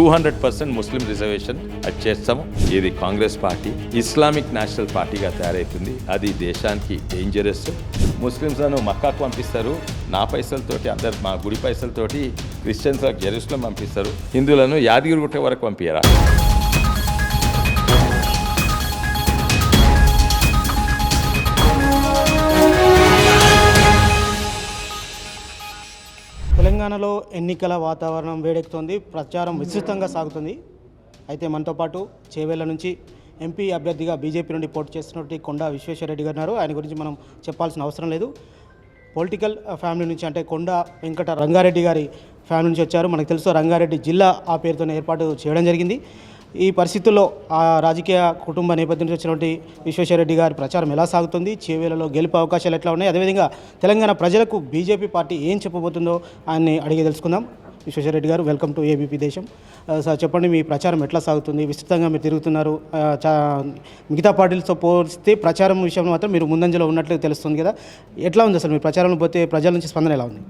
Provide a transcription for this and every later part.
Two hundred percent Muslim reservation అది చేస్తాము. ఇది కాంగ్రెస్ పార్టీ ఇస్లామిక్ నేషనల్ పార్టీగా తయారైతుంది. అది దేశానికి డేంజరస్ ముస్లింస్లను మక్కాకు పంపిస్తారు. నా పైసలతోటి అందరు మా గుడి పైసలతోటి క్రిస్టియన్స్ జెరూసలం పంపిస్తారు. హిందువులను యాదగిరిగుట్ట వరకు పంపించారు తెలంగాణలో ఎన్నికల వాతావరణం వేడెక్కుతోంది. ప్రచారం విస్తృతంగా సాగుతుంది. అయితే మనతో పాటు చేవేళ్ళ నుంచి ఎంపీ అభ్యర్థిగా బీజేపీ నుండి పోటీ చేస్తున్నటువంటి కొండా విశ్వేశ్వరరెడ్డి గారు ఉన్నారు. ఆయన గురించి మనం చెప్పాల్సిన అవసరం లేదు. పొలిటికల్ ఫ్యామిలీ నుంచి అంటే కొండ వెంకట రంగారెడ్డి గారి ఫ్యామిలీ నుంచి వచ్చారు. మనకు తెలుసు రంగారెడ్డి జిల్లా ఆ పేరుతో ఏర్పాటు చేయడం జరిగింది. ఈ పరిస్థితుల్లో ఆ రాజకీయ కుటుంబ నేపథ్యం నుంచి వచ్చినటువంటి విశ్వేశ్వరరెడ్డి గారి ప్రచారం ఎలా సాగుతుంది? చేవేలలో గెలుపు అవకాశాలు ఎట్లా ఉన్నాయి? అదేవిధంగా తెలంగాణ ప్రజలకు బీజేపీ పార్టీ ఏం చెప్పబోతుందో ఆయన్ని అడిగి తెలుసుకుందాం. విశ్వేశ్వరరెడ్డి గారు welcome to ABP Desam. Sir చెప్పండి మీ ప్రచారం ఎట్లా సాగుతుంది? విస్తృతంగా మీరు తిరుగుతున్నారు. మిగతా పార్టీలతో పోలిస్తే ప్రచారం విషయంలో మాత్రం మీరు ముందంజలో ఉన్నట్లు తెలుస్తుంది కదా. ఎట్లా ఉంది అసలు మీ ప్రచారంలో పోతే ప్రజల నుంచి స్పందన ఎలా ఉంది?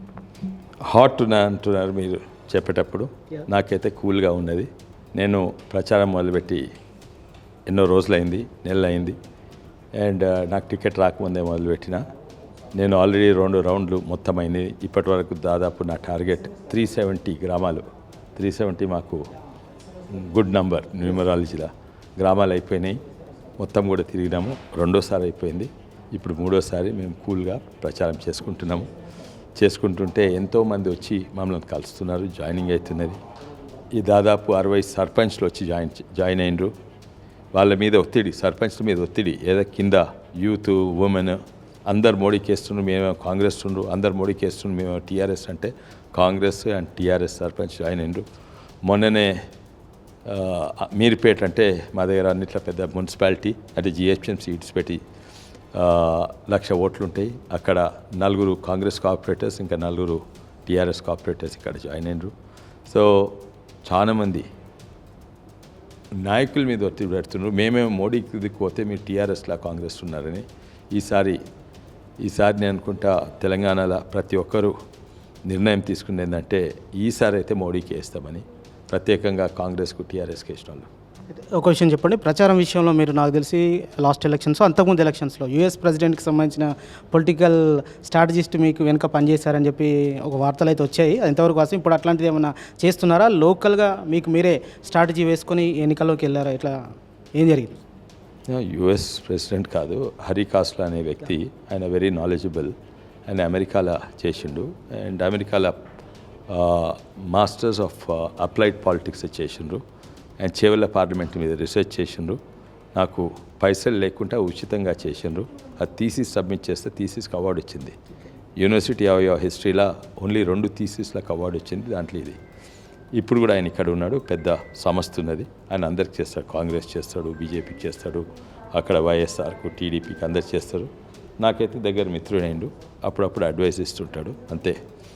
హాట్ అంటున్నారు మీరు చెప్పేటప్పుడు. నాకైతే కూల్గా ఉన్నది. నేను ప్రచారం మొదలుపెట్టి ఎన్నో రోజులైంది నెలలైంది. అండ్ uh, నాకు టికెట్ రాకముందే మొదలుపెట్టిన. నేను ఆల్రెడీ రెండు రౌండ్లు మొత్తం ఇప్పటి వరకు దాదాపు నా టార్గెట్ త్రీ సెవెంటీ గ్రామాలు. త్రీ సెవెంటీ మాకు గుడ్ నంబర్ న్యూమరాలజీలో. గ్రామాలు అయిపోయినాయి. మొత్తం కూడా తిరిగినాము. రెండోసారి అయిపోయింది. ఇప్పుడు మూడోసారి మేము కూల్గా ప్రచారం చేసుకుంటున్నాము. చేసుకుంటుంటే ఎంతోమంది వచ్చి మమ్మల్ని కలుస్తున్నారు. జాయినింగ్ అవుతున్నది. ఈ దాదాపు అరవై సర్పంచ్లు వచ్చి జాయిన్ జాయిన్ అయినరు. వాళ్ళ మీద ఒత్తిడి సర్పంచ్ల మీద ఒత్తిడి. ఏదో కింద యూత్ ఉమెన్ అందరు మోడీకి వేస్తుండ్రు మేము కాంగ్రెస్ ఉండ్రు. అందరు మోడీకి వేస్తుండ్రు మేము టీఆర్ఎస్ అంటే Congress and TRS sarpanch join అయినరు. మొన్ననే మీరుపేట అంటే మా దగ్గర అన్నిట్లో పెద్ద మున్సిపాలిటీ అంటే జిహెచ్ఎం సీట్స్ పెట్టి లక్ష ఓట్లు ఉంటాయి. అక్కడ నలుగురు కాంగ్రెస్ కార్పొరేటర్స్ ఇంకా నలుగురు టీఆర్ఎస్ కార్పొరేటర్స్ ఇక్కడ జాయిన్ అయినరు. సో చాలామంది నాయకుల మీద ఒత్తిడి పెడుతున్నారు. మేమేమో మోడీకి దిక్కు పోతే మీరు టీఆర్ఎస్లా కాంగ్రెస్ ఉన్నారని ఈసారి ఈసారి నేను అనుకుంటా తెలంగాణలో ప్రతి ఒక్కరూ నిర్ణయం తీసుకుంది ఏంటంటే ఈసారి అయితే మోడీకి వేస్తామని. ప్రత్యేకంగా కాంగ్రెస్కు టీఆర్ఎస్కి వేసిన వాళ్ళు. ఒక విషయం చెప్పండి. ప్రచారం విషయంలో మీరు నాకు తెలిసి లాస్ట్ ఎలక్షన్స్ అంతకుముందు ఎలక్షన్స్లో యూఎస్ ప్రెసిడెంట్కి సంబంధించిన పొలిటికల్ స్ట్రాటజిస్ట్ మీకు వెనుక పనిచేశారని చెప్పి ఒక వార్తలు అయితే వచ్చాయి. ఎంతవరకు వాస్తవం? ఇప్పుడు అట్లాంటిది ఏమైనా చేస్తున్నారా? లోకల్గా మీకు మీరే స్ట్రాటజీ వేసుకొని ఎన్నికల్లోకి వెళ్ళారా? ఇట్లా ఏం జరిగింది? యుఎస్ ప్రెసిడెంట్ కాదు. హరి కాస్లా అనే వ్యక్తి ఆయన వెరీ నాలెడ్జబుల్. ఆయన అమెరికాలో చేసిండు. అండ్ అమెరికాలో మాస్టర్స్ ఆఫ్ అప్లైడ్ పాలిటిక్స్ చేసిండ్రు. అండ్ చేవెళ్ళ పార్లమెంట్ మీద రీసెర్చ్ చేసిండ్రు. నాకు పైసలు లేకుండా ఉచితంగా చేసిండ్రు. అది థీసిస్ సబ్మిట్ చేస్తే థీసిస్కి అవార్డు వచ్చింది. యూనివర్సిటీ ఆఫ్ హిస్టరీలో ఓన్లీ రెండు థీసిస్లకు అవార్డు వచ్చింది దాంట్లో ఇది. ఇప్పుడు కూడా ఆయన ఇక్కడ ఉన్నాడు పెద్ద సంస్థ ఉన్నది. ఆయన అందరికి చేస్తాడు కాంగ్రెస్ చేస్తాడు బీజేపీకి చేస్తాడు అక్కడ వైఎస్ఆర్కు టీడీపీకి అందరు చేస్తారు. నాకైతే దగ్గర మిత్రుడైండు. అప్పుడప్పుడు అడ్వైస్ ఇస్తుంటాడు. అంతే.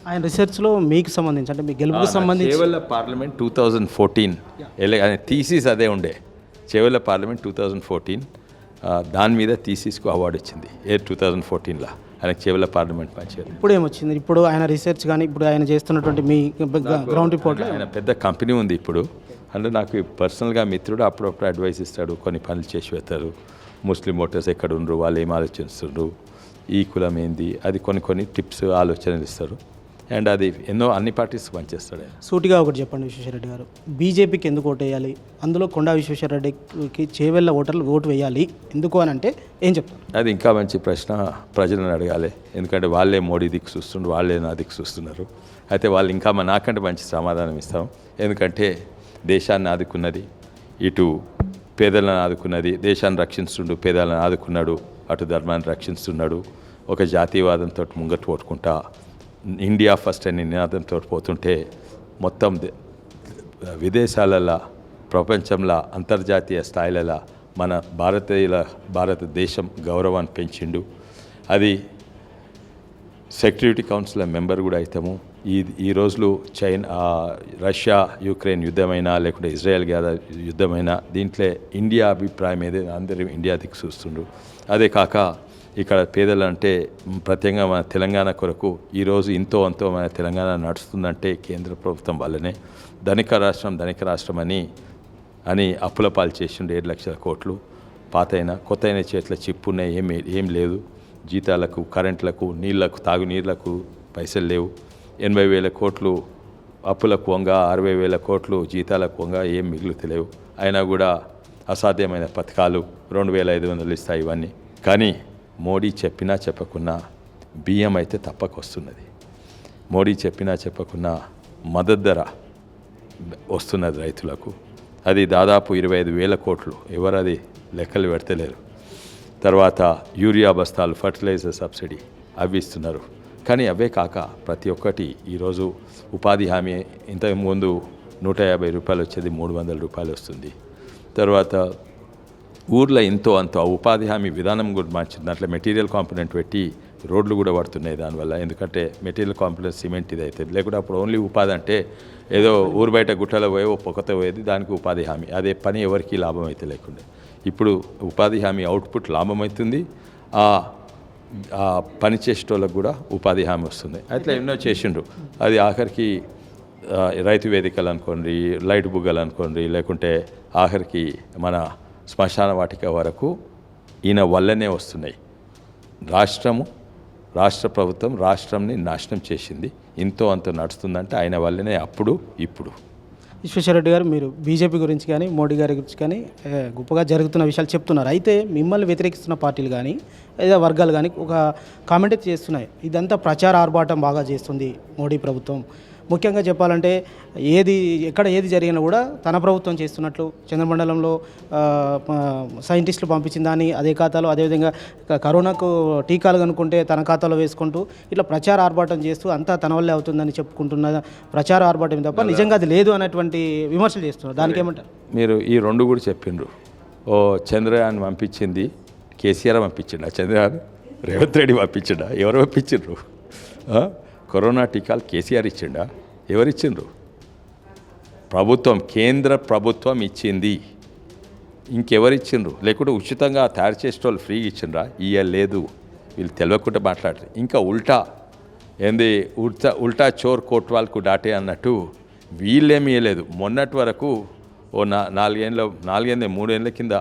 ఆయన రీసెర్చ్లో మీకు సంబంధించి అంటే మీ గెలుపుకు సంబంధించి Chevella parliament two thousand fourteen ఎల థీసిస్ అదే ఉండే. Chevella parliament two thousand fourteen దాని మీద థీసిస్కు అవార్డు వచ్చింది ఏ టూ థౌజండ్ ఫోర్టీన్లో. ఆయనకు చేవల్ల పార్లమెంట్ పనిచేయాలి ఇప్పుడు ఏమొచ్చింది? ఇప్పుడు ఆయన రీసెర్చ్ కానీ ఇప్పుడు ఆయన చేస్తున్నటువంటి మీ గ్రౌండ్ రిపోర్ట్లో ఆయన పెద్ద కంపెనీ ఉంది ఇప్పుడు. అంటే నాకు పర్సనల్గా మిత్రుడు అప్పుడప్పుడు అడ్వైస్ ఇస్తాడు. కొన్ని పనులు చేసి పెడతారు. ముస్లిం ఓటర్స్ ఎక్కడ ఉండరు వాళ్ళు ఏం ఆలోచిస్తుండ్రు ఈ కులం ఏంది అది కొన్ని కొన్ని టిప్స్ ఆలోచనలు ఇస్తారు. అండ్ అది ఎన్నో అన్ని పార్టీస్ పనిచేస్తాడు. సూటిగా ఒకటి చెప్పండి విశ్వేశ్వరరెడ్డి గారు. బీజేపీకి ఎందుకు ఓటు వేయాలి? అందులో కొండా విశ్వేశ్వరరెడ్డికి చేవెళ్ళ ఓటర్లు ఓటు వేయాలి. ఎందుకు అని అంటే ఏం చెప్తారు? అది ఇంకా మంచి ప్రశ్న. ప్రజలను అడగాలి. ఎందుకంటే వాళ్ళే మోడీ దిక్కు చూస్తుండ్రు వాళ్ళే నా దిక్కు చూస్తున్నారు. అయితే వాళ్ళు ఇంకా మా నాకంటే మంచి సమాధానం ఇస్తాం. ఎందుకంటే దేశాన్ని ఆదుకున్నది ఇటు పేదలను ఆదుకున్నది దేశాన్ని రక్షిస్తుండు పేదలను ఆదుకున్నాడు అటు ధర్మాన్ని రక్షిస్తున్నాడు ఒక జాతీయవాదంతో ముంగట్టు కొట్టుకుంటా ఇండియా ఫస్ట్ అనే నినాదంతో పోతుంటే మొత్తం దే- విదేశాలలో ప్రపంచంలో అంతర్జాతీయ స్థాయిలలో మన భారతీయుల భారతదేశం గౌరవాన్ని పెంచిండు. అది సెక్యూరిటీ కౌన్సిల్ మెంబర్ కూడా అవుతాము ఈ ఈ రోజులు చైనా రష్యా యుక్రెయిన్ యుద్ధమైనా లేకుంటే ఇజ్రాయెల్ గాదా యుద్ధమైనా దీంట్లో ఇండియా అభిప్రాయం ఏదే? అందరూ ఇండియా దిక్కు చూస్తుండ్రు. అదే కాక ఇక్కడ పేదలు అంటే ప్రత్యేకంగా మన తెలంగాణ కొరకు ఈరోజు ఇంతో అంతో మన తెలంగాణ నడుస్తుందంటే కేంద్ర ప్రభుత్వం వల్లనే. ధనిక రాష్ట్రం ధనిక రాష్ట్రం అని అని అప్పుల పాలు చేసిండు ఏడు లక్షల కోట్లు. పాతైన కొత్త అయిన చేతిలో చిప్పు ఉన్నాయి ఏమి ఏం లేదు. జీతాలకు కరెంట్లకు నీళ్ళకు తాగునీళ్ళకు పైసలు లేవు. ఎనభై వేల కోట్లు అప్పులకు వంగ అరవై వేల కోట్లు జీతాలకు వంగ ఏం మిగులుతలేవు అయినా కూడా అసాధ్యమైన పథకాలు రెండు వేల ఐదు వందలు ఇస్తాయి ఇవన్నీ. కానీ మోడీ చెప్పినా చెప్పకున్నా బియ్యం అయితే తప్పక వస్తున్నది మోడీ చెప్పినా చెప్పకున్నా మద్దతు ధర వస్తున్నది రైతులకు. అది దాదాపు ఇరవై ఐదు వేల కోట్లు. ఎవరు అది లెక్కలు పెడతలేరు. తర్వాత యూరియా బస్తాలు ఫర్టిలైజర్ సబ్సిడీ అవి ఇస్తున్నారు. కానీ అవే కాక ప్రతి ఒక్కటి ఈరోజు ఉపాధి హామీ ఇంతకుముందు నూట యాభై రూపాయలు వచ్చేది మూడు వందల రూపాయలు వస్తుంది. తర్వాత ఊర్లో ఎంతో అంత ఆ ఉపాధి హామీ విధానం కూడా మార్చింది. దాంట్లో మెటీరియల్ కాంపోనెంట్ పెట్టి రోడ్లు కూడా పడుతున్నాయి దానివల్ల. ఎందుకంటే మెటీరియల్ కాంపోనెంట్ సిమెంట్ ఇది అవుతుంది లేకుంటే అప్పుడు ఓన్లీ ఉపాధి అంటే ఏదో ఊరు బయట గుట్టలో పోయే ఓ పోయేది దానికి ఉపాధి హామీ. అదే పని ఎవరికీ లాభం అయితే లేకుండా. ఇప్పుడు ఉపాధి హామీ అవుట్పుట్ లాభం అవుతుంది ఆ పని చేసేటోళ్ళకు కూడా ఉపాధి హామీ వస్తుంది. అట్లా ఎన్నో చేసిండ్రు. అది ఆఖరికి రైతు వేదికలు అనుకోండి లైట్ బుగ్గలు అనుకోండి లేకుంటే ఆఖరికి మన శ్మశాన వాటిక వరకు ఈయన వల్లనే వస్తున్నాయి. రాష్ట్రము రాష్ట్ర ప్రభుత్వం రాష్ట్రంని నాశనం చేసింది. ఇంతో అంత నడుస్తుందంటే ఆయన వల్లనే అప్పుడు ఇప్పుడు. విశ్వేశ్వరరెడ్డి గారు మీరు బీజేపీ గురించి కానీ మోడీ గారి గురించి కానీ గొప్పగా జరుగుతున్న విషయాలు చెప్తున్నారు. అయితే మిమ్మల్ని వ్యతిరేకిస్తున్న పార్టీలు కానీ లేదా వర్గాలు కానీ ఒక కామెంట్ చేస్తున్నాయి. ఇదంతా ప్రచార ఆర్భాటం బాగా చేస్తుంది మోడీ ప్రభుత్వం. ముఖ్యంగా చెప్పాలంటే ఏది ఎక్కడ ఏది జరిగినా కూడా తన ప్రభుత్వం చేస్తున్నట్లు చంద్రమండలంలో సైంటిస్టులు పంపించిన దాన్ని అదే ఖాతాలో అదేవిధంగా కరోనాకు టీకాలు కనుక్కుంటే తన ఖాతాలో వేసుకుంటూ ఇట్లా ప్రచార ఆర్భాటం చేస్తూ అంతా తన వల్లే అవుతుందని చెప్పుకుంటున్న ప్రచార ఆర్భాటం తప్ప నిజంగా అది లేదు అనేటువంటి విమర్శలు చేస్తున్నారు. దానికి ఏమంటారు? మీరు ఈ రెండు కూడా చెప్పిండ్రు. ఓ చంద్రయాన్ పంపించింది కేసీఆర్ పంపించిండా? చంద్రయాన్ రేవంత్ రెడ్డి పంపించిండా? ఎవరు పంపించిండ్రు? కరోనా టీకాలు కేసీఆర్ ఇచ్చిండా? ఎవరిచ్చిండ్రు? ప్రభుత్వం కేంద్ర ప్రభుత్వం ఇచ్చింది. ఇంకెవరిచ్చిండ్రు? లేకుంటే ఉచితంగా తయారు చేసేటోళ్ళు ఫ్రీగా ఇచ్చిండ్రా? ఇయ్యలేదు వీళ్ళు తెలియకుండా మాట్లాడరు. ఇంకా ఉల్టా. ఏంది? ఉల్టా ఉల్టా చోర్ కోట్వాల్కు డాటే అన్నట్టు వీళ్ళేమి ఇవ్వలేదు మొన్నటి వరకు ఓ నా నాలుగేళ్ళ నాలుగేళ్ళ మూడేళ్ళ కింద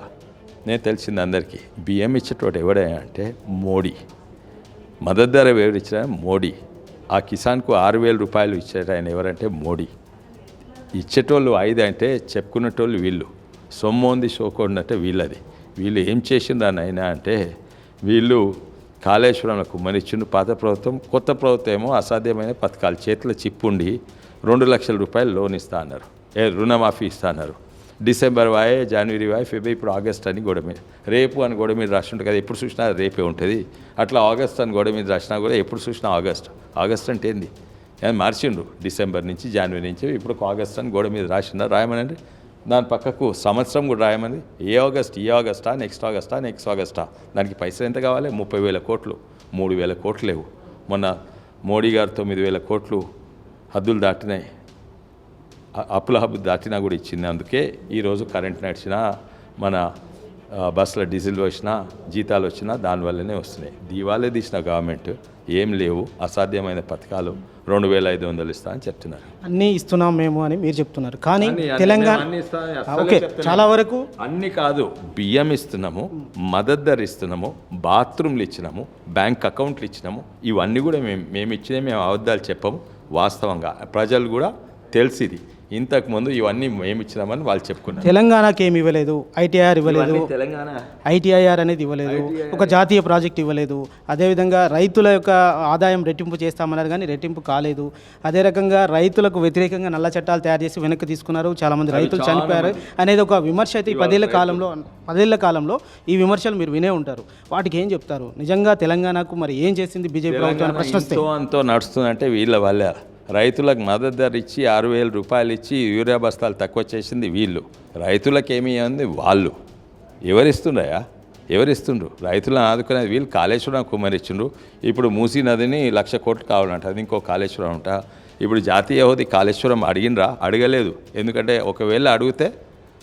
నేను తెలిసింది అందరికీ. బియ్యం ఇచ్చేటోడు ఎవడే అంటే మోడీ. మద్దతు ధర ఎవరిచ్చిన మోడీ. ఆ కిసాన్కు ఆరు వేల రూపాయలు ఇచ్చారు ఆయన ఎవరంటే మోడీ. ఇచ్చేటోళ్ళు ఐదు అంటే చెప్పుకునేటోళ్ళు వీళ్ళు. సొమ్ముంది సోకొండంటే వీళ్ళది. వీళ్ళు ఏం చేసిందని ఆయన అంటే వీళ్ళు కాళేశ్వరంలో కుమ్మరిచ్చిండు పాత ప్రభుత్వం కొత్త ప్రభుత్వం ఏమో అసాధ్యమైన పథకాలు. చేతిలో చిప్పుండి రెండు లక్షల రూపాయలు లోన్ ఇస్తా అన్నారు. ఏ రుణమాఫీ ఇస్తా అన్నారు. డిసెంబర్ వాయే జనవరి వాయే ఫిబ్రవరి ఇప్పుడు ఆగస్ట్ అని గోడ మీద. రేపు అని గోడ మీద రాసి కదా ఎప్పుడు చూసినా రేపే ఉంటుంది. అట్లా ఆగస్ట్ అని గోడ మీద రాసినా కూడా ఎప్పుడు చూసినా ఆగస్ట్. ఆగస్ట్ అంటే ఏంది? ఏం డిసెంబర్ నుంచి జనవరి నుంచి ఇప్పుడు ఆగస్ట్ అని గోడ మీద రాసిందా రాయమనండి? దాని పక్కకు సంవత్సరం కూడా రాయమని ఏ ఆగస్ట్ ఏ ఆగస్టా నెక్స్ట్ ఆగస్టా నెక్స్ట్ ఆగస్టా? దానికి పైసలు ఎంత కావాలి? ముప్పై వేల కోట్లు. మూడు వేల కోట్లు లేవు. మొన్న మోడీ గారు తొమ్మిది వేల కోట్లు హద్దులు దాటినాయి. అప్పుల హబ్బు దాటినా కూడా ఇచ్చింది. అందుకే ఈరోజు కరెంట్ నడిచినా మన బస్సులో డీజిల్ వచ్చినా జీతాలు వచ్చినా దానివల్లనే వస్తున్నాయి. దీవాలే తీసిన గవర్నమెంట్ ఏం లేవు. అసాధ్యమైన పథకాలు రెండు వేల ఐదు వందలు ఇస్తా అని చెప్తున్నారు. అన్నీ ఇస్తున్నాం మేము అని మీరు చెప్తున్నారు. కానీ తెలంగాణ ఓకే. చాలా వరకు అన్ని కాదు బియ్యం ఇస్తున్నాము మద్దతు ధర ఇస్తున్నాము బాత్రూమ్లు ఇచ్చినాము బ్యాంక్ అకౌంట్లు ఇచ్చినాము. ఇవన్నీ కూడా మేము మేము ఇచ్చినవి మేము అబద్ధాలు చెప్పము. వాస్తవంగా ప్రజలు కూడా తెలిసిది. ఇంతకుముందు ఇవన్నీ మేము ఇచ్చినామని వాళ్ళు చెప్పుకున్నారు. తెలంగాణకి ఏమి ఇవ్వలేదు ఐటీఆర్ ఇవ్వలేదు తెలంగాణ. ఐటీఐఆర్ అనేది ఇవ్వలేదు ఒక జాతీయ ప్రాజెక్ట్ ఇవ్వలేదు అదేవిధంగా రైతుల యొక్క ఆదాయం రెట్టింపు చేస్తామన్నారు కానీ రెట్టింపు కాలేదు. అదే రకంగా రైతులకు వ్యతిరేకంగా నల్ల చట్టాలు తయారు చేసి వెనక్కి తీసుకున్నారు చాలామంది రైతులు చనిపోయారు అనేది ఒక విమర్శ అయితే ఈ పదేళ్ళ కాలంలో పదేళ్ళ కాలంలో ఈ విమర్శలు మీరు వినే ఉంటారు. వాటికి ఏం చెప్తారు? నిజంగా తెలంగాణకు మరి ఏం చేసింది బీజేపీ ప్రభుత్వం అని ప్రశ్న అంతో నడుస్తుందంటే వీళ్ళ వల్ల. రైతులకు మద్దతు ధర ఇచ్చి ఆరు వేల రూపాయలు ఇచ్చి యూరియా బస్తాలు తక్కువ చేసింది వీళ్ళు. రైతులకు ఏమి ఉంది వాళ్ళు. ఎవరిస్తున్నాయా ఎవరిస్తుండ్రు? రైతులను ఆదుకునేది వీళ్ళు. కాళేశ్వరం కుమ్మరిచ్చిండ్రు. ఇప్పుడు మూసీ నదిని లక్ష కోట్లు కావాలంట. అది ఇంకో కాళేశ్వరం అంట ఇప్పుడు జాతీయ హోది కాళేశ్వరం అడిగినరా అడగలేదు. ఎందుకంటే ఒకవేళ అడిగితే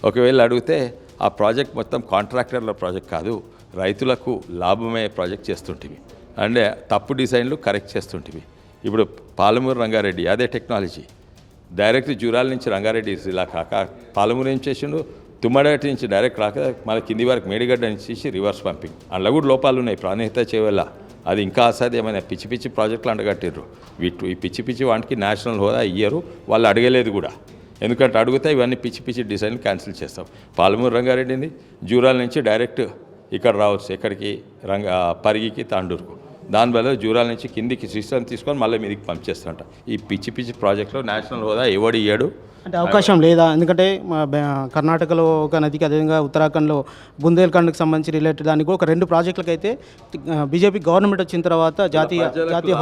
ఒకవేళ అడిగితే ఆ ప్రాజెక్ట్ మొత్తం కాంట్రాక్టర్ల ప్రాజెక్ట్ కాదు. రైతులకు లాభమయ్యే ప్రాజెక్ట్ చేస్తుంటివి అంటే తప్పు డిజైన్లు కరెక్ట్ చేస్తుంటివి ఇప్పుడు పాలమూరు రంగారెడ్డి అదే టెక్నాలజీ. డైరెక్ట్ జూరాల నుంచి రంగారెడ్డి ఇలా కాక పాలమూరు ఏం చేసిండు? తుమ్మడటి నుంచి డైరెక్ట్ రాక మళ్ళీ కింది వరకు మేడిగడ్డ నుంచి రివర్స్ పంపింగ్. అందులో కూడా లోపాలు ఉన్నాయి ప్రాణహిత చేవల్ల. అది ఇంకా అసాధ్యమైన పిచ్చి పిచ్చి ప్రాజెక్టులు అండగట్టిర్రు. వీటి ఈ పిచ్చి పిచ్చి వాటికి నేషనల్ హోదా ఇయ్యరు వాళ్ళు అడగలేదు కూడా. ఎందుకంటే అడిగితే ఇవన్నీ పిచ్చి పిచ్చి డిజైన్ క్యాన్సిల్ చేస్తాం. పాలమూరు రంగారెడ్డిని జూరాల నుంచి డైరెక్ట్ ఇక్కడ రావచ్చు ఎక్కడికి రంగ పరిగికి తాండూరుకు. దానివల్ల జూరాల నుంచి కిందికి సిస్టమ్ తీసుకొని మళ్ళీ మీదికి పంపించేస్తారంట ఈ పిచ్చి పిచ్చి ప్రాజెక్టులో నేషనల్ హోదా ఎవడు ఇయ్యాడు? అంటే అవకాశం లేదా? ఎందుకంటే మా కర్ణాటకలో ఒక నదికి అదేవిధంగా ఉత్తరాఖండ్లో బుందేల్ఖండ్కి సంబంధించి రిలేటెడ్ దానికి ఒక రెండు ప్రాజెక్టులకు అయితే బీజేపీ గవర్నమెంట్ వచ్చిన తర్వాత జాతీయ జాతీయ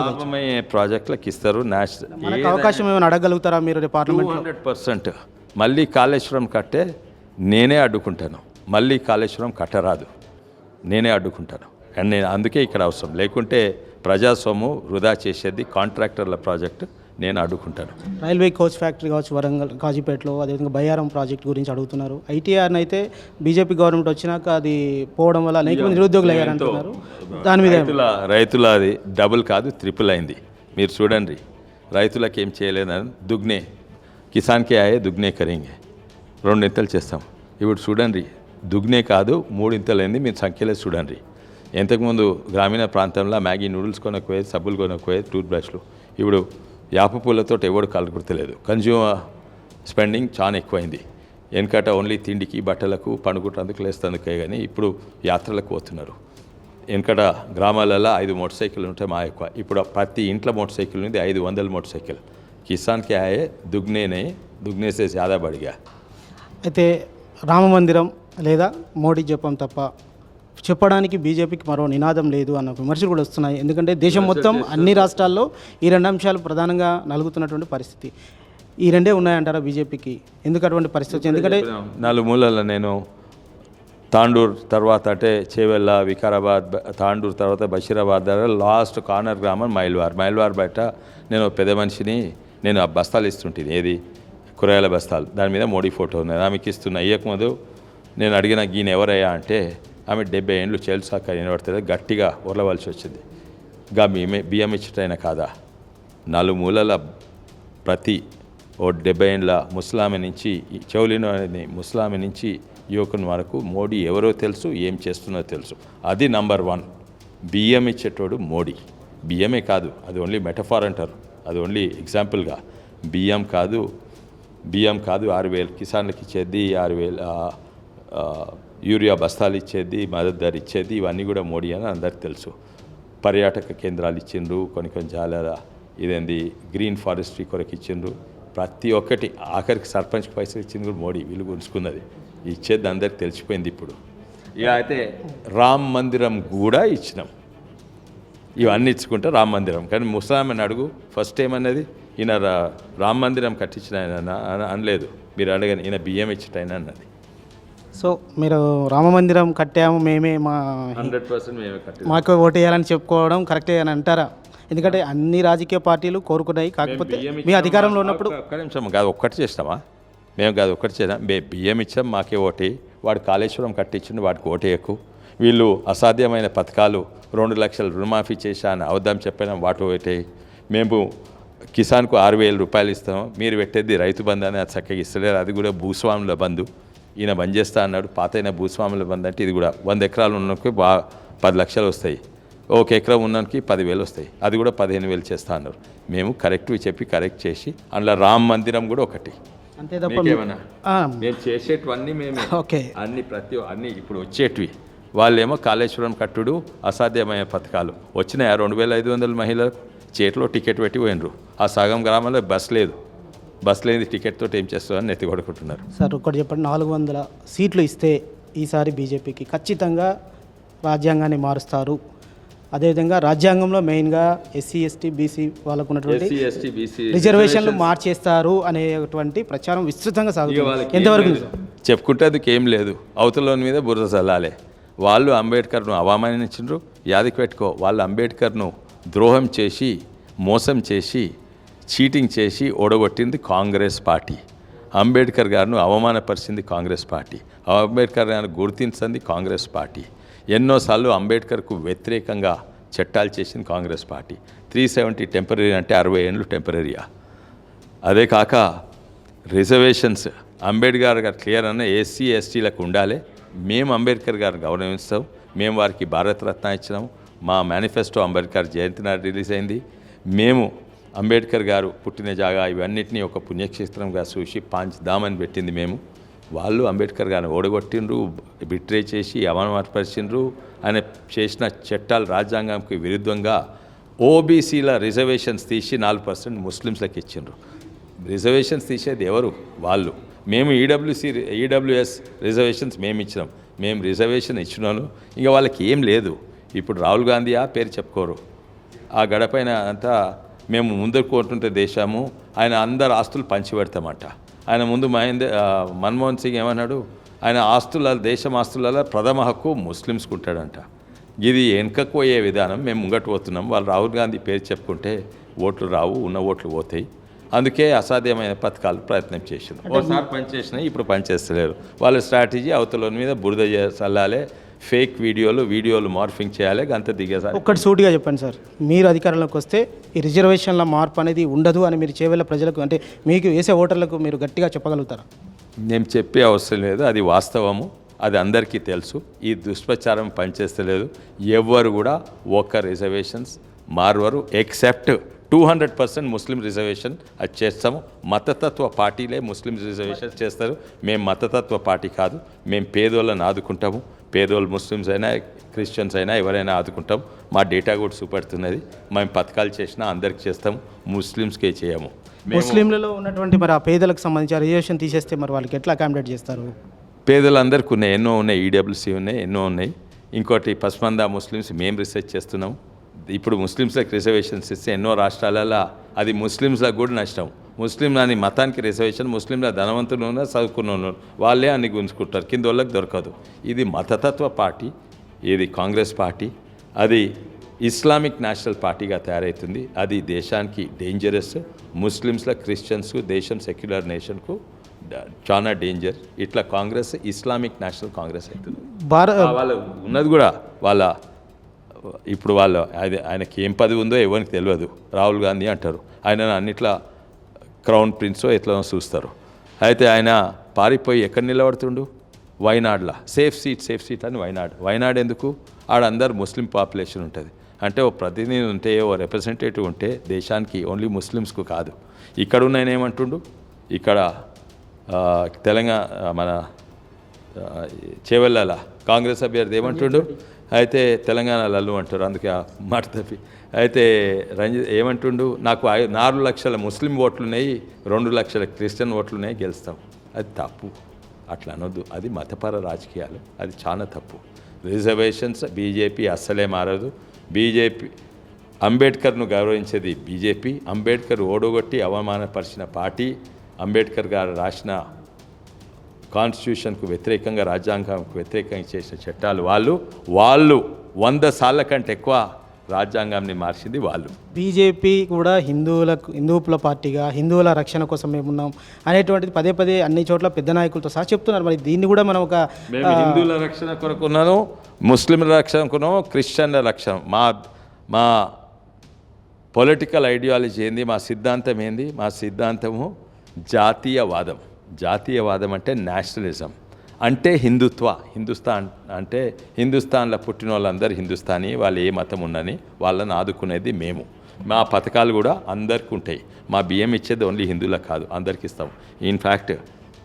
ప్రాజెక్టులకు ఇస్తారు నేషనల్ మనకు అవకాశం ఏమైనా అడగలుగుతారా మీరు పార్లమెంట్ హండ్రెడ్ పర్సెంట్. మళ్ళీ కాళేశ్వరం కట్టే నేనే అడ్డుకుంటాను. మళ్ళీ కాళేశ్వరం కట్టరాదు. నేనే అడ్డుకుంటాను. అండ్ నేను అందుకే ఇక్కడ అవసరం. లేకుంటే ప్రజాస్వామ్యం వృధా చేసేది కాంట్రాక్టర్ల ప్రాజెక్ట్ నేను అడ్డుకుంటాను. రైల్వే కోచ్ ఫ్యాక్టరీ కావచ్చు వరంగల్ కాజీపేటలో అదేవిధంగా బయ్యారం ప్రాజెక్ట్ గురించి అడుగుతున్నారు. ఐటీఆర్ని అయితే బీజేపీ గవర్నమెంట్ వచ్చినాక అది పోవడం వల్ల అనేక మంది నిరుద్యోగులు అయ్యారంటున్నారు దాని మీద రైతుల రైతుల అది డబుల్ కాదు త్రిపుల్ అయింది. మీరు చూడండి రైతులకు ఏం చేయలేదని దుగ్నే కిసాన్కే ఆయే దుగ్నే కరింగే. రెండింతలు చేస్తాం. ఇప్పుడు చూడండి దుగ్నే కాదు మూడింతలు అయింది మీరు సంఖ్యలో చూడండి. ఇంతకుముందు గ్రామీణ ప్రాంతంలో మ్యాగీ నూడిల్స్ కొనకపోయేది సబ్బులు కొనకపోయేది టూత్ బ్రష్లు ఇప్పుడు యాప పూలతో ఎవడు కలుగుతలేదు కన్జ్యూమర్ స్పెండింగ్ చాలా ఎక్కువైంది. వెనకట ఓన్లీ తిండికి బట్టలకు పనుకుంటందుకు లేస్తందుకే కానీ ఇప్పుడు యాత్రలకు పోతున్నారు. వెనకట గ్రామాలలో ఐదు మోటార్ సైకిల్ ఉంటే మా ఎక్కువ. ఇప్పుడు ప్రతి ఇంట్లో మోటార్ సైకిల్ ఉంది ఐదు వందల మోటార్ సైకిల్. కిసాన్కి ఆయే దుగ్నేనే దుగ్నేసే యాదాబడిగా. అయితే రామ మందిరం లేదా మోడీ జపం తప్ప చెప్పడానికి బీజేపీకి మరో నినాదం లేదు అన్న విమర్శలు కూడా వస్తున్నాయి. ఎందుకంటే దేశం మొత్తం అన్ని రాష్ట్రాల్లో ఈ రెండు అంశాలు ప్రధానంగా నలుగుతున్నటువంటి పరిస్థితి. ఈ రెండే ఉన్నాయంటారా బీజేపీకి? ఎందుకు అటువంటి పరిస్థితి వచ్చింది? ఎందుకంటే నాలుగు మూలల నేను తాండూర్ తర్వాత అంటే చేవెళ్ళ వికారాబాద్ బ- తాండూర్ తర్వాత బషీరాబాద్ దగ్గర లాస్ట్ కార్నర్ గ్రామం మైల్వార్. మైల్వార్ బయట నేను పెద్ద మనిషిని నేను ఆ బస్తాలు ఇస్తుంటుంది ఏది? కూరగాయల బస్తాలు. దాని మీద మోడీ ఫోటో ఉన్నది ఆమెకి ఇస్తున్న. ఇయ్యకముందు నేను అడిగిన గీన ఎవరయ్యా? అంటే ఆమె డెబ్బై ఏండ్లు చేల్సాక నిలబడితే గట్టిగా ఉరలవలసి వచ్చింది. గా మేమే బియ్యం ఇచ్చటైనా కాదా? నాలుగు మూలల ప్రతి ఓ డెబ్బై ఏండ్ల ముస్లామి నుంచి ఈ అనేది ముస్లామి నుంచి యువకుని వరకు మోడీ ఎవరో తెలుసు ఏం చేస్తున్నో తెలుసు. అది నంబర్ వన్ బియ్యం ఇచ్చేటోడు మోడీ. బియ్యమే కాదు అది ఓన్లీ మెటఫార్ అంటారు. అది ఓన్లీ ఎగ్జాంపుల్గా బియ్యం కాదు బియ్యం కాదు ఆరు వేలు. కిసాన్లకు ఇచ్చేది ఆరు వేలు యూరియా బస్తాలు ఇచ్చేది మద్దతు ధర ఇచ్చేది ఇవన్నీ కూడా మోడీ అని అందరికి తెలుసు. పర్యాటక కేంద్రాలు ఇచ్చిండ్రు కొన్ని కొన్ని చాలా ఇదేంది గ్రీన్ ఫారెస్ట్రీ కొరకు ఇచ్చిండ్రు. ప్రతి ఒక్కటి ఆఖరికి సర్పంచ్ పైసలు ఇచ్చింది కూడా మోడీ వీళ్ళు ఉంచుకున్నది ఇచ్చేది అందరికి తెలిసిపోయింది ఇప్పుడు. ఇక అయితే రామ్ మందిరం కూడా ఇచ్చినాం. ఇవన్నీ ఇచ్చుకుంటే రామ్ మందిరం. కానీ ముస్లాం అడుగు ఫస్ట్ ఏమన్నది? ఈయన రా- మందిరం కట్టించిన ఆయన అనలేదు. మీరు అడగని ఈయన బియ్యం ఇచ్చిన ఆయన అన్నది. సో మీరు రామ మందిరం కట్టాము మేమే మా హండ్రెడ్ పర్సెంట్ మేమే కట్టి మాకు ఓటు వేయాలని చెప్పుకోవడం కరెక్టే అని అంటారా? ఎందుకంటే అన్ని రాజకీయ పార్టీలు కోరుకున్నాయి. కాకపోతే మీ అధికారంలో ఉన్నప్పుడు ఒక్క నిమిషం కాదు ఒక్కటి చేస్తామా? మేము కాదు ఒక్కటి చేద్దాం. మే బియ్యం ఇచ్చాం మాకే ఓటే. వాడు కాళేశ్వరం కట్టించిండు వాడికి ఓటే ఎక్కువ వీళ్ళు అసాధ్యమైన పథకాలు రెండు లక్షలు రుణమాఫీ చేశా అని అవద్దాం చెప్పినా వాటి ఓటే. మేము కిసాన్కు ఆరు వేల రూపాయలు ఇస్తాం. మీరు పెట్టేది రైతు బంధు అని అది చక్కగా ఇస్తలేరు. అది కూడా భూస్వాముల బంధు. ఈయన బంద్ చేస్తా అన్నాడు. పాత అయిన భూస్వాముల బంధు అంటే ఇది కూడా వంద ఎకరాలు ఉన్నకి బా పది లక్షలు వస్తాయి. ఒక ఎకరం ఉన్నకి పదివేలు వస్తాయి. అది కూడా పదిహేను వేలు చేస్తా అన్నారు. మేము కరెక్ట్వి చెప్పి కరెక్ట్ చేసి అందులో రామ్ మందిరం కూడా ఒకటి. అంతే తప్ప మేము చేసేటివన్నీ మేమే. ఓకే. అన్ని ప్రతి అన్ని ఇప్పుడు వచ్చేటివి. వాళ్ళేమో కాళేశ్వరం కట్టుడు అసాధ్యమైన పథకాలు. వచ్చినాయి? రెండు వేల ఐదు వందల మహిళలు చేతిలో టికెట్ పెట్టి పోయినరు. ఆ సగం గ్రామంలో బస్ లేదు. బస్ లేని టికెట్ తోటి ఏం చేస్తామని నెత్తి కొడుకుంటున్నారు సార్ ఒకటి చెప్పండి. నాలుగు వందల సీట్లు ఇస్తే ఈసారి బీజేపీకి ఖచ్చితంగా రాజ్యాంగాన్ని మారుస్తారు. అదేవిధంగా రాజ్యాంగంలో మెయిన్గా ఎస్సీ ఎస్టీ బీసీ వాళ్ళకు ఉన్నటువంటి రిజర్వేషన్లు మార్చేస్తారు అనేటువంటి ప్రచారం విస్తృతంగా సాగుతుంది. ఎంతవరకు లేదు. చెప్పుకుంటేందుకు ఏం లేదు. అవతల మీద బురద చల్లాలి వాళ్ళు అంబేద్కర్ను అవమానించారు యాదికి పెట్టుకో. వాళ్ళు అంబేద్కర్ను ద్రోహం చేసి మోసం చేసి చీటింగ్ చేసి ఓడగొట్టింది కాంగ్రెస్ పార్టీ. అంబేద్కర్ గారిను అవమానపరిచింది కాంగ్రెస్ పార్టీ. అంబేద్కర్ గారిని గుర్తించింది కాంగ్రెస్ పార్టీ. ఎన్నోసార్లు అంబేద్కర్కు వ్యతిరేకంగా చట్టాలు చేసింది Congress party. Three seventy temporary అంటే అరవై ఏళ్ళు టెంపరీయా. అదే కాక రిజర్వేషన్స్ అంబేద్కర్ గారు క్లియర్ అన్న ఎస్సీ ఎస్టీలకు ఉండాలి. మేము అంబేద్కర్ గారిని గౌరవిస్తాం. మేము వారికి భారతరత్న ఇచ్చినాం. మా మేనిఫెస్టో అంబేద్కర్ జయంతి నాడు రిలీజ్ అయింది. మేము అంబేద్కర్ గారు పుట్టిన జాగా ఇవన్నిటినీ ఒక పుణ్యక్షేత్రంగా చూసి పాంచుదామని పెట్టింది మేము. వాళ్ళు అంబేద్కర్ గారిని ఓడగొట్టిండ్రు బిట్రే చేసి అవమానపరిచిండ్రు ఆయన చేసిన చట్టాలు రాజ్యాంగంకి విరుద్ధంగా ఓబీసీల రిజర్వేషన్స్ తీసి నాలుగు పర్సెంట్ ముస్లిమ్స్లకు ఇచ్చిండ్రు. రిజర్వేషన్స్ తీసేది ఎవరు? వాళ్ళు. మేము ఈడబ్ల్యూసీ ఈడబ్ల్యూసి ఈడబ్ల్యూఎస్ రిజర్వేషన్స్ మేము ఇచ్చినాం. మేము రిజర్వేషన్ ఇచ్చినాను ఇంకా వాళ్ళకి ఏం లేదు. ఇప్పుడు రాహుల్ గాంధీ ఆ పేరు చెప్పుకోరు. ఆ గడపైన అంతా మేము ముందుకు కోరుతుంటే దేశము ఆయన అందరు ఆస్తులు పంచిపెడతామంట. ఆయన ముందు మహేంద్ర మన్మోహన్ సింగ్ ఏమన్నాడు? ఆయన ఆస్తుల దేశం ఆస్తులలో ప్రథమ హక్కు ముస్లిమ్స్కి ఉంటాడంట. ఇది వెనకకు పోయే విధానం మేము ముంగట పోతున్నాం. వాళ్ళు రాహుల్ గాంధీ పేరు చెప్పుకుంటే ఓట్లు రావు ఉన్న ఓట్లు పోతాయి. అందుకే అసాధ్యమైన పథకాలు ప్రయత్నం చేసింది. ఒకసారి పనిచేసినాయి ఇప్పుడు పనిచేస్తలేరు వాళ్ళ స్ట్రాటజీ అవతల మీద బురద చల్లాలి. ఫేక్ వీడియోలు వీడియోలు మార్ఫింగ్ చేయాలి అంత దిగేసారి. ఒక్కటి సూటిగా చెప్పండి సార్. మీరు అధికారంలోకి వస్తే ఈ రిజర్వేషన్ల మార్పు అనేది ఉండదు అని మీరు చేవేళ్ళ ప్రజలకు అంటే మీకు వేసే ఓటర్లకు మీరు గట్టిగా చెప్పగలుగుతారా? నేను చెప్పే అవసరం లేదు. అది వాస్తవము. అది అందరికీ తెలుసు. ఈ దుష్ప్రచారం పనిచేస్తలేదు. ఎవ్వరు కూడా ఒక్క reservations మారవరు except two hundred percent Muslim reservation అది చేస్తాము. మతతత్వ పార్టీలే ముస్లిం రిజర్వేషన్ చేస్తారు. మేము మతతత్వ పార్టీ కాదు. మేము పేదోళ్ళని ఆదుకుంటాము. పేదోళ్ళు ముస్లిమ్స్ అయినా క్రిస్టియన్స్ అయినా ఎవరైనా ఆదుకుంటాం. మా డేటా కూడా చూపెడుతున్నది. మేము పథకాలు చేసినా అందరికి చేస్తాము ముస్లిమ్స్కే చేయము. ముస్లింలలో ఉన్నటువంటి మరి ఆ పేదలకు సంబంధించి రిజర్వేషన్ తీసేస్తే మరి వాళ్ళకి ఎట్లా అకామిడేట్ చేస్తారు? పేదలందరికీ ఉన్నాయి. ఎన్నో ఉన్నాయి. ఈడబ్ల్యూసీ ఉన్నాయి. ఎన్నో ఉన్నాయి. ఇంకోటి పస్మంద ముస్లిమ్స్ మేము రీసెర్చ్ చేస్తున్నాం. ఇప్పుడు ముస్లిమ్స్లకు రిజర్వేషన్స్ ఇస్తే ఎన్నో రాష్ట్రాలలో అది ముస్లిమ్స్లకు కూడా నష్టం. ముస్లిం అని మతానికి రిజర్వేషన్ ముస్లింల ధనవంతులు ఉన్నారు చదువుకున్న ఉన్నారు వాళ్ళే అన్ని గుంజుకుంటారు. కింద వాళ్ళకి దొరకదు. ఇది మతతత్వ పార్టీ ఇది కాంగ్రెస్ పార్టీ అది ఇస్లామిక్ నేషనల్ పార్టీగా తయారవుతుంది అది దేశానికి డేంజరస్ ముస్లిమ్స్ల క్రిస్టియన్స్ దేశం సెక్యులర్ నేషన్కు చాలా డేంజర్ ఇట్లా కాంగ్రెస్ ఇస్లామిక్ నేషనల్ కాంగ్రెస్ అవుతుంది. వాళ్ళ ఉన్నది కూడా వాళ్ళ ఇప్పుడు వాళ్ళ ఆయన ఆయనకి ఏం పదవి ఉందో ఎవరికి తెలియదు. రాహుల్ గాంధీ అంటారు. ఆయన అన్నిట్లా క్రౌన్ ప్రిన్సో ఎట్లా చూస్తారు? అయితే ఆయన పారిపోయి ఎక్కడ నిలబడుతుండు? వైనాడ్లా. సేఫ్ సీట్ సేఫ్ సీట్ అని వైనాడ్. వైనాడ్ ఎందుకు? ఆడ అందరు ముస్లిం పాపులేషన్ ఉంటుంది. అంటే ఓ ప్రతినిధి ఉంటే ఓ రిప్రజెంటేటివ్ ఉంటే దేశానికి ఓన్లీ ముస్లిమ్స్కు కాదు. ఇక్కడ ఉన్న ఆయన ఏమంటుండు? ఇక్కడ తెలంగాణ మన చేవెళ్ళాల కాంగ్రెస్ అభ్యర్థి ఏమంటుండు? అయితే తెలంగాణ లల్లు అంటారు. అందుకే ఆ మాట తప్పి. అయితే రంజిత్ ఏమంటుండు? నాకు నాలుగు లక్షల ముస్లిం ఓట్లున్నాయి రెండు లక్షల క్రిస్టియన్ ఓట్లున్నాయి గెలుస్తాం. అది తప్పు. అట్లా అనొద్దు. అది మతపర రాజకీయాలు. అది చాలా తప్పు. రిజర్వేషన్స్ బీజేపీ అస్సలే మారదు. బీజేపీ అంబేద్కర్ను గౌరవించేది బీజేపీ. అంబేద్కర్ ఓడగొట్టి అవమానపరిచిన పార్టీ అంబేద్కర్ గారు రాసిన కాన్స్టిట్యూషన్కు వ్యతిరేకంగా రాజ్యాంగంకు వ్యతిరేకంగా చేసిన చట్టాలు వాళ్ళు వాళ్ళు వంద సార్ల కంటే ఎక్కువ రాజ్యాంగాన్ని మార్చింది వాళ్ళు. బీజేపీ కూడా హిందువులకు హిందువుల పార్టీగా హిందువుల రక్షణ కోసం మేము ఉన్నాం అనేటువంటిది పదే పదే అన్ని చోట్ల పెద్ద నాయకులతో సహా చెప్తున్నారు. మరి దీన్ని కూడా మనం ఒక హిందువుల రక్షణ కొరకున్నాను ముస్లింల రక్షణ కొన్నాము క్రిస్టియన్ల రక్షణ. మా మా పొలిటికల్ ఐడియాలజీ ఏంది మా సిద్ధాంతం ఏంది? మా సిద్ధాంతము జాతీయవాదం. జాతీయవాదం అంటే నేషనలిజం. అంటే హిందుత్వ హిందుస్థాన్ అంటే హిందుస్థాన్లో పుట్టిన వాళ్ళందరూ హిందుస్థానీ వాళ్ళు ఏ మతం ఉన్నని వాళ్ళని ఆదుకునేది మేము. మా పథకాలు కూడా అందరికి ఉంటాయి. మా బియ్యం ఇచ్చేది ఓన్లీ హిందువులకు కాదు అందరికి ఇస్తాం. ఇన్ఫ్యాక్ట్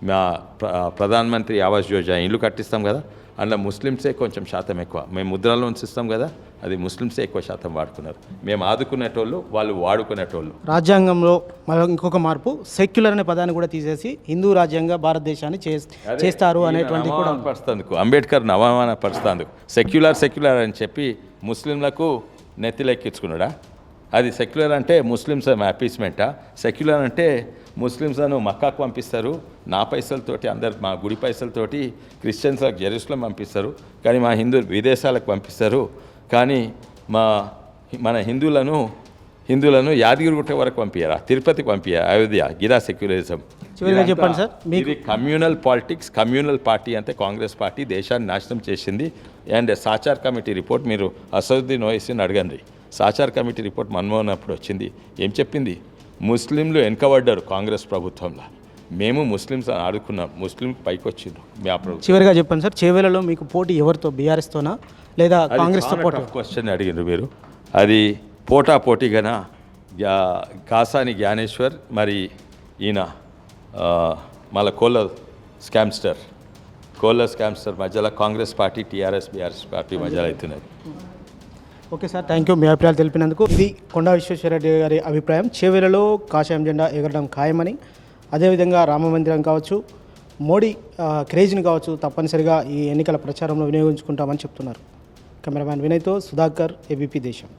మా ప్ర- ప్రధానమంత్రి ఆవాస్ యోజన ఇల్లు కట్టిస్తాం కదా అందులో ముస్లిమ్సే కొంచెం శాతం ఎక్కువ. మేము ముద్ర లోన్స్ ఇస్తాం కదా అది ముస్లిమ్సే ఎక్కువ శాతం వాడుకున్నారు మేము ఆదుకునేటోళ్ళు వాళ్ళు వాడుకునేటోళ్ళు. రాజ్యాంగంలో మరో ఇంకొక మార్పు సెక్యులర్ అనే పదాన్ని కూడా తీసేసి హిందూ రాజ్యంగా భారతదేశాన్ని చేస్- చేస్తారు అనేటువంటిది కూడా. పరుస్తందుకు అంబేద్కర్ని అవమానపరుస్తందుకు. సెక్యులర్ సెక్యులర్ అని చెప్పి ముస్లింలకు నెత్తిలెక్కించుకున్నాడా? అది సెక్యులర్ అంటే ముస్లిమ్స్ అపీస్మెంటా? సెక్యులర్ అంటే ముస్లిమ్స్ను మక్కాకు పంపిస్తారు. నా పైసలతోటి అందరు మా గుడి పైసలతోటి క్రిస్టియన్స్లకు జెరూసలం పంపిస్తారు. కానీ మా హిందువులు విదేశాలకు పంపిస్తారు. కానీ మా మన హిందువులను హిందువులను యాదగిరిగుట్ట వరకు పంపించారా తిరుపతికి పంపించారు అయోధ్య? గిరా సెక్యులరిజం? చెప్పండి సార్ ఇది కమ్యూనల్ పాలిటిక్స్ కమ్యూనల్ పార్టీ అంటే కాంగ్రెస్ పార్టీ దేశాన్ని నాశనం చేసింది. అండ్ సాచార్ కమిటీ రిపోర్ట్ మీరు అసదుద్దీన్ ఓవైసీని అడగండి. సాచార్ కమిటీ రిపోర్ట్ మన్మోహన్ అప్పుడు వచ్చింది. ఏం చెప్పింది? ముస్లింలు వెనకబడ్డారు కాంగ్రెస్ ప్రభుత్వంలో. మేము ముస్లిమ్స్ అని ఆడుకున్నాం. ముస్లిం పైకి వచ్చిండ్రు ప్రభుత్వం. చివరిగా చెప్పండి సార్ చేవేలలో మీకు పోటీ ఎవరితో? బీఆర్ఎస్తోనా? లేదా కాంగ్రెస్తో పోటీ క్వశ్చన్ అడిగినారు మీరు. అది పోటా పోటీగాన కాసాని జ్ఞానేశ్వర్ మరి ఈయన మళ్ళా కోళ్ళ స్కామ్స్టర్. కోళ్ళ స్కామ్స్టర్ మధ్యలో Congress party TRS BRS party మధ్యలో అవుతున్నది. ఓకే సార్ థ్యాంక్ యూ మీ అభిప్రాయాలు తెలిపినందుకు. ఇది కొండా విశ్వేశ్వరరెడ్డి గారి అభిప్రాయం. చేవేలలో కాషాయం జెండా ఎగరడం ఖాయమని అదేవిధంగా రామ మందిరం కావచ్చు మోడీ క్రేజ్ని కావచ్చు తప్పనిసరిగా ఈ ఎన్నికల ప్రచారంలో వినియోగించుకుంటామని చెప్తున్నారు. కెమెరామ్యాన్ వినయ్తో సుధాకర్ ఏబీపీ దేశం.